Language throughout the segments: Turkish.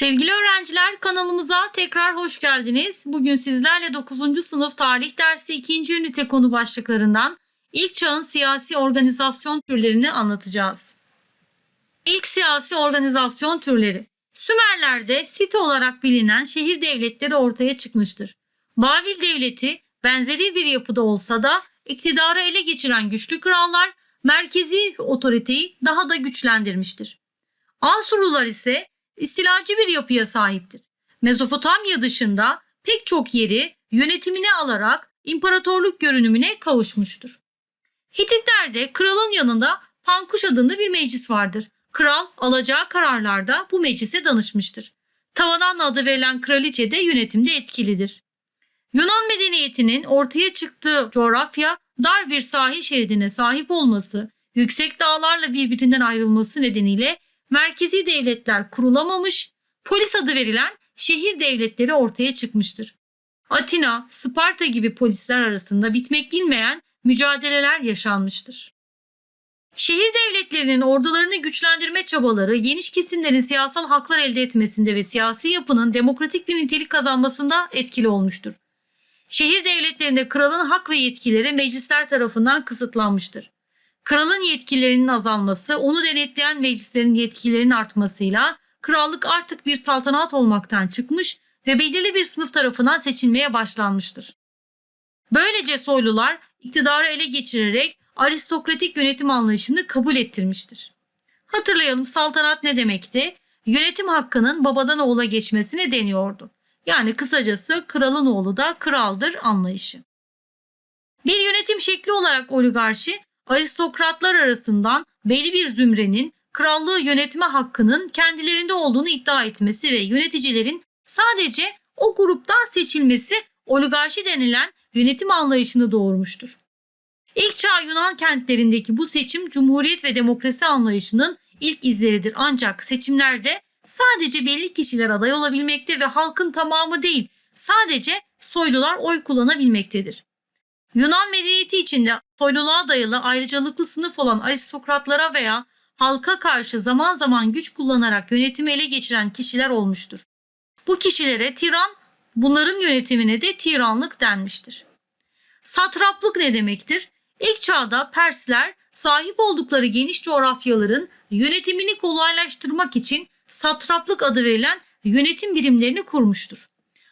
Sevgili öğrenciler kanalımıza tekrar hoş geldiniz. Bugün sizlerle 9. sınıf tarih dersi 2. ünite konu başlıklarından ilk çağın siyasi organizasyon türlerini anlatacağız. İlk siyasi organizasyon türleri. Sümerler'de site olarak bilinen şehir devletleri ortaya çıkmıştır. Babil devleti benzeri bir yapıda olsa da iktidarı ele geçiren güçlü krallar merkezi otoriteyi daha da güçlendirmiştir. Asurlular ise istilacı bir yapıya sahiptir. Mezopotamya dışında pek çok yeri yönetimine alarak imparatorluk görünümüne kavuşmuştur. Hititlerde kralın yanında Pankuş adında bir meclis vardır. Kral alacağı kararlarda bu meclise danışmıştır. Tavananlı adı verilen kraliçe de yönetimde etkilidir. Yunan medeniyetinin ortaya çıktığı coğrafya dar bir sahil şeridine sahip olması, yüksek dağlarla birbirinden ayrılması nedeniyle merkezi devletler kurulamamış, polis adı verilen şehir devletleri ortaya çıkmıştır. Atina, Sparta gibi polisler arasında bitmek bilmeyen mücadeleler yaşanmıştır. Şehir devletlerinin ordularını güçlendirme çabaları geniş kesimlerin siyasal haklar elde etmesinde ve siyasi yapının demokratik bir nitelik kazanmasında etkili olmuştur. Şehir devletlerinde kralın hak ve yetkileri meclisler tarafından kısıtlanmıştır. Kralın yetkilerinin azalması, onu denetleyen meclislerin yetkilerinin artmasıyla krallık artık bir saltanat olmaktan çıkmış ve belirli bir sınıf tarafından seçilmeye başlanmıştır. Böylece soylular iktidarı ele geçirerek aristokratik yönetim anlayışını kabul ettirmiştir. Hatırlayalım saltanat ne demekti? Yönetim hakkının babadan oğula geçmesine deniyordu. Yani kısacası kralın oğlu da kraldır anlayışı. Bir yönetim şekli olarak oligarşi aristokratlar arasından belli bir zümrenin krallığı yönetme hakkının kendilerinde olduğunu iddia etmesi ve yöneticilerin sadece o gruptan seçilmesi oligarşi denilen yönetim anlayışını doğurmuştur. İlk çağ Yunan kentlerindeki bu seçim cumhuriyet ve demokrasi anlayışının ilk izleridir ancak seçimlerde sadece belli kişiler aday olabilmekte ve halkın tamamı değil sadece soylular oy kullanabilmektedir. Yunan medeniyeti içinde soyluluğa dayalı ayrıcalıklı sınıf olan aristokratlara veya halka karşı zaman zaman güç kullanarak yönetimi ele geçiren kişiler olmuştur. Bu kişilere tiran, bunların yönetimine de tiranlık denmiştir. Satraplık ne demektir? İlk çağda Persler sahip oldukları geniş coğrafyaların yönetimini kolaylaştırmak için satraplık adı verilen yönetim birimlerini kurmuştur.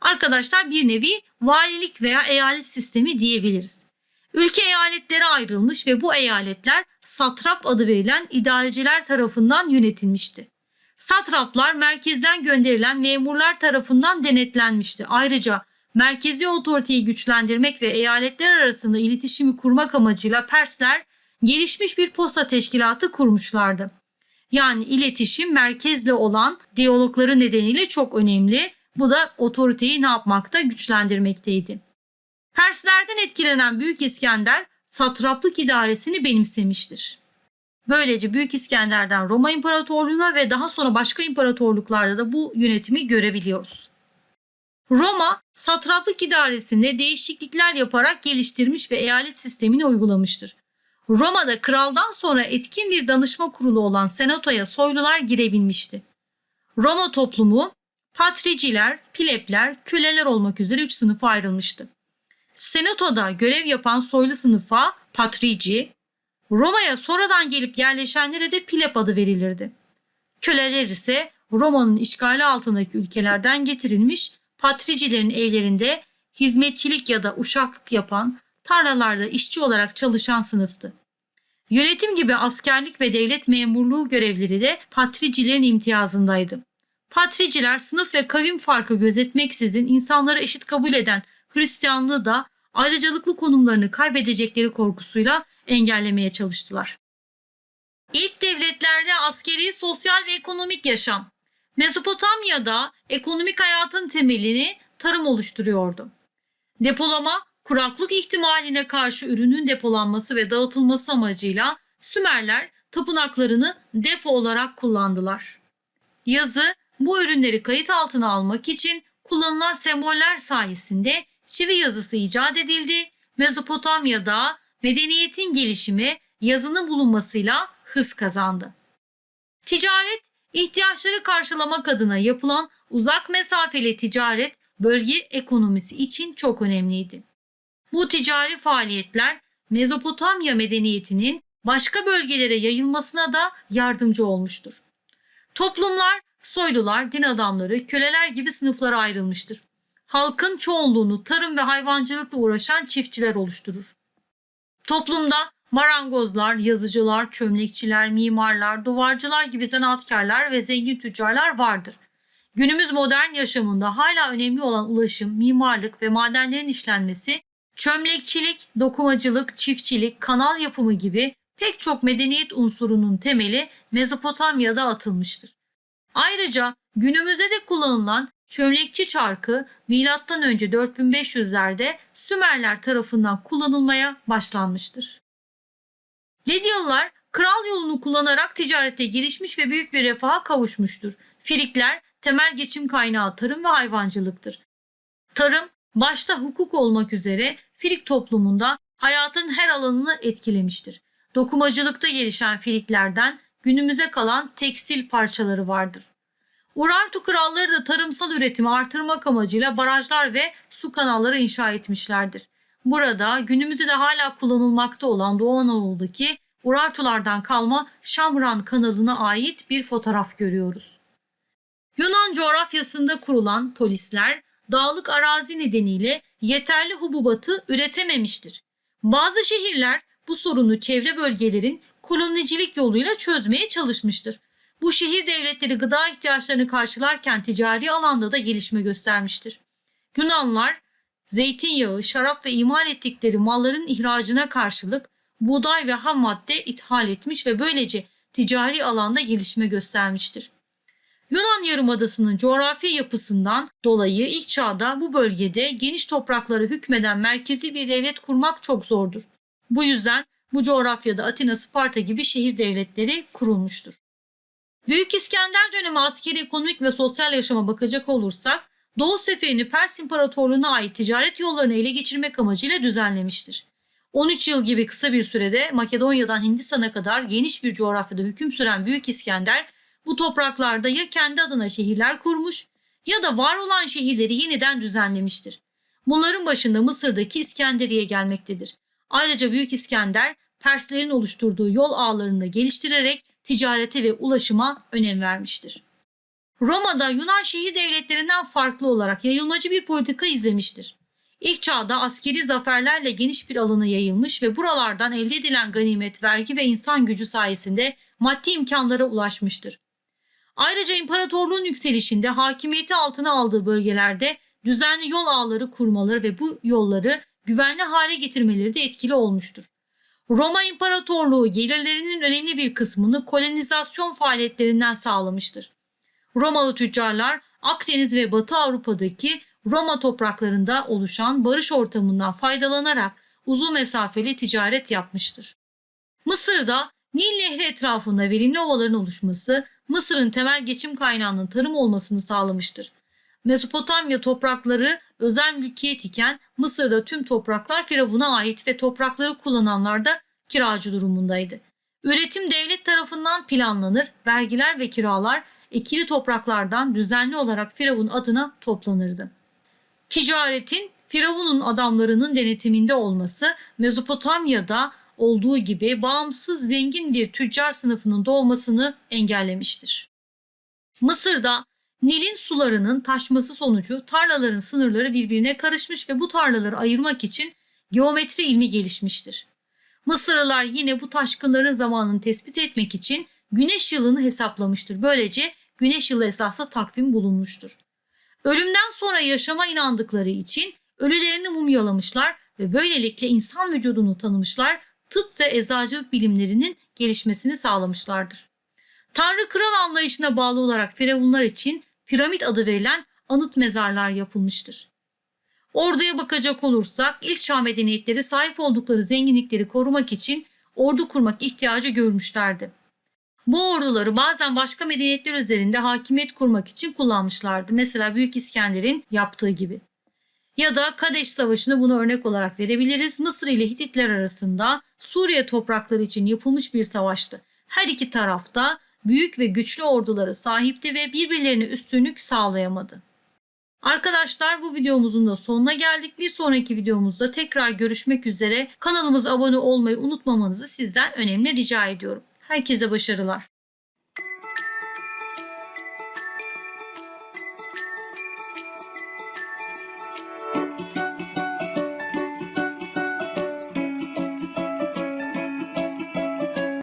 Arkadaşlar bir nevi valilik veya eyalet sistemi diyebiliriz. Ülke eyaletlere ayrılmış ve bu eyaletler satrap adı verilen idareciler tarafından yönetilmişti. Satraplar merkezden gönderilen memurlar tarafından denetlenmişti. Ayrıca merkezi otoriteyi güçlendirmek ve eyaletler arasında iletişimi kurmak amacıyla Persler gelişmiş bir posta teşkilatı kurmuşlardı. Yani iletişim merkezle olan diyalogları nedeniyle çok önemli. Bu da otoriteyi ne yapmakta? Güçlendirmekteydi. Perslerden etkilenen Büyük İskender satraplık idaresini benimsemiştir. Böylece Büyük İskender'den Roma İmparatorluğu'na ve daha sonra başka imparatorluklarda da bu yönetimi görebiliyoruz. Roma satraplık idaresinde değişiklikler yaparak geliştirmiş ve eyalet sistemini uygulamıştır. Roma'da kraldan sonra etkin bir danışma kurulu olan senatoya soylular girebilmişti. Roma toplumu patriciler, plebler, köleler olmak üzere üç sınıfa ayrılmıştı. Senatoda görev yapan soylu sınıfa patrici, Roma'ya sonradan gelip yerleşenlere de pleb adı verilirdi. Köleler ise Roma'nın işgali altındaki ülkelerden getirilmiş patricilerin evlerinde hizmetçilik ya da uşaklık yapan, tarlalarda işçi olarak çalışan sınıftı. Yönetim gibi askerlik ve devlet memurluğu görevleri de patricilerin imtiyazındaydı. Patriciler sınıf ve kavim farkı gözetmeksizin insanları eşit kabul eden Hristiyanlığı da ayrıcalıklı konumlarını kaybedecekleri korkusuyla engellemeye çalıştılar. İlk devletlerde askeri, sosyal ve ekonomik yaşam. Mezopotamya'da ekonomik hayatın temelini tarım oluşturuyordu. Depolama, kuraklık ihtimaline karşı ürünün depolanması ve dağıtılması amacıyla Sümerler tapınaklarını depo olarak kullandılar. Yazı bu ürünleri kayıt altına almak için kullanılan semboller sayesinde çivi yazısı icat edildi. Mezopotamya'da medeniyetin gelişimi yazının bulunmasıyla hız kazandı. Ticaret ihtiyaçları karşılamak adına yapılan uzak mesafeli ticaret bölge ekonomisi için çok önemliydi. Bu ticari faaliyetler Mezopotamya medeniyetinin başka bölgelere yayılmasına da yardımcı olmuştur. Toplumlar soylular, din adamları, köleler gibi sınıflara ayrılmıştır. Halkın çoğunluğunu tarım ve hayvancılıkla uğraşan çiftçiler oluşturur. Toplumda marangozlar, yazıcılar, çömlekçiler, mimarlar, duvarcılar gibi zanaatkarlar ve zengin tüccarlar vardır. Günümüz modern yaşamında hala önemli olan ulaşım, mimarlık ve madenlerin işlenmesi, çömlekçilik, dokumacılık, çiftçilik, kanal yapımı gibi pek çok medeniyet unsurunun temeli Mezopotamya'da atılmıştır. Ayrıca günümüzde de kullanılan çömlekçi çarkı önce 4500'lerde Sümerler tarafından kullanılmaya başlanmıştır. Lidyalılar kral yolunu kullanarak ticarette gelişmiş ve büyük bir refaha kavuşmuştur. Frikler temel geçim kaynağı tarım ve hayvancılıktır. Tarım başta hukuk olmak üzere Frik toplumunda hayatın her alanını etkilemiştir. Dokumacılıkta gelişen Friklerden günümüze kalan tekstil parçaları vardır. Urartu kralları da tarımsal üretimi artırmak amacıyla barajlar ve su kanalları inşa etmişlerdir. Burada günümüzde de hala kullanılmakta olan Doğu Anadolu'daki Urartulardan kalma Şamran kanalına ait bir fotoğraf görüyoruz. Yunan coğrafyasında kurulan polisler dağlık arazi nedeniyle yeterli hububatı üretememiştir. Bazı şehirler bu sorunu çevre bölgelerin kolonicilik yoluyla çözmeye çalışmıştır. Bu şehir devletleri gıda ihtiyaçlarını karşılarken ticari alanda da gelişme göstermiştir. Yunanlar zeytinyağı, şarap ve imal ettikleri malların ihracına karşılık buğday ve ham madde ithal etmiş ve böylece ticari alanda gelişme göstermiştir. Yunan Yarımadası'nın coğrafi yapısından dolayı ilk çağda bu bölgede geniş topraklara hükmeden merkezi bir devlet kurmak çok zordur. Bu yüzden bu coğrafyada Atina, Sparta gibi şehir devletleri kurulmuştur. Büyük İskender dönemi askeri, ekonomik ve sosyal yaşama bakacak olursak Doğu seferini Pers İmparatorluğu'na ait ticaret yollarını ele geçirmek amacıyla düzenlemiştir. 13 yıl gibi kısa bir sürede Makedonya'dan Hindistan'a kadar geniş bir coğrafyada hüküm süren Büyük İskender bu topraklarda ya kendi adına şehirler kurmuş ya da var olan şehirleri yeniden düzenlemiştir. Bunların başında Mısır'daki İskenderiye gelmektedir. Ayrıca Büyük İskender Perslerin oluşturduğu yol ağlarını geliştirerek ticarete ve ulaşıma önem vermiştir. Roma'da Yunan şehir devletlerinden farklı olarak yayılmacı bir politika izlemiştir. İlk çağda askeri zaferlerle geniş bir alana yayılmış ve buralardan elde edilen ganimet, vergi ve insan gücü sayesinde maddi imkanlara ulaşmıştır. Ayrıca imparatorluğun yükselişinde hakimiyeti altına aldığı bölgelerde düzenli yol ağları kurmaları ve bu yolları güvenli hale getirmeleri de etkili olmuştur. Roma İmparatorluğu gelirlerinin önemli bir kısmını kolonizasyon faaliyetlerinden sağlamıştır. Romalı tüccarlar Akdeniz ve Batı Avrupa'daki Roma topraklarında oluşan barış ortamından faydalanarak uzun mesafeli ticaret yapmıştır. Mısır'da Nil Nehri etrafında verimli ovaların oluşması Mısır'ın temel geçim kaynağının tarım olmasını sağlamıştır. Mezopotamya toprakları özel mülkiyet iken Mısır'da tüm topraklar Firavun'a ait ve toprakları kullananlar da kiracı durumundaydı. Üretim devlet tarafından planlanır, vergiler ve kiralar ekili topraklardan düzenli olarak Firavun adına toplanırdı. Ticaretin Firavun'un adamlarının denetiminde olması Mezopotamya'da olduğu gibi bağımsız zengin bir tüccar sınıfının doğmasını engellemiştir. Mısır'da Nil'in sularının taşması sonucu tarlaların sınırları birbirine karışmış ve bu tarlaları ayırmak için geometri ilmi gelişmiştir. Mısırlılar yine bu taşkınların zamanını tespit etmek için güneş yılını hesaplamıştır. Böylece güneş yılı esaslı takvim bulunmuştur. Ölümden sonra yaşama inandıkları için ölülerini mumyalamışlar ve böylelikle insan vücudunu tanımışlar, tıp ve eczacılık bilimlerinin gelişmesini sağlamışlardır. Tanrı kral anlayışına bağlı olarak firavunlar için piramit adı verilen anıt mezarlar yapılmıştır. Orduya bakacak olursak ilk çağ medeniyetleri sahip oldukları zenginlikleri korumak için ordu kurmak ihtiyacı görmüşlerdi. Bu orduları bazen başka medeniyetler üzerinde hakimiyet kurmak için kullanmışlardı. Mesela Büyük İskender'in yaptığı gibi. Ya da Kadeş Savaşı'nı buna örnek olarak verebiliriz. Mısır ile Hititler arasında Suriye toprakları için yapılmış bir savaştı. Her iki tarafta büyük ve güçlü orduları sahipti ve birbirlerine üstünlük sağlayamadı. Arkadaşlar bu videomuzun da sonuna geldik. Bir sonraki videomuzda tekrar görüşmek üzere. Kanalımıza abone olmayı unutmamanızı sizden önemli rica ediyorum. Herkese başarılar.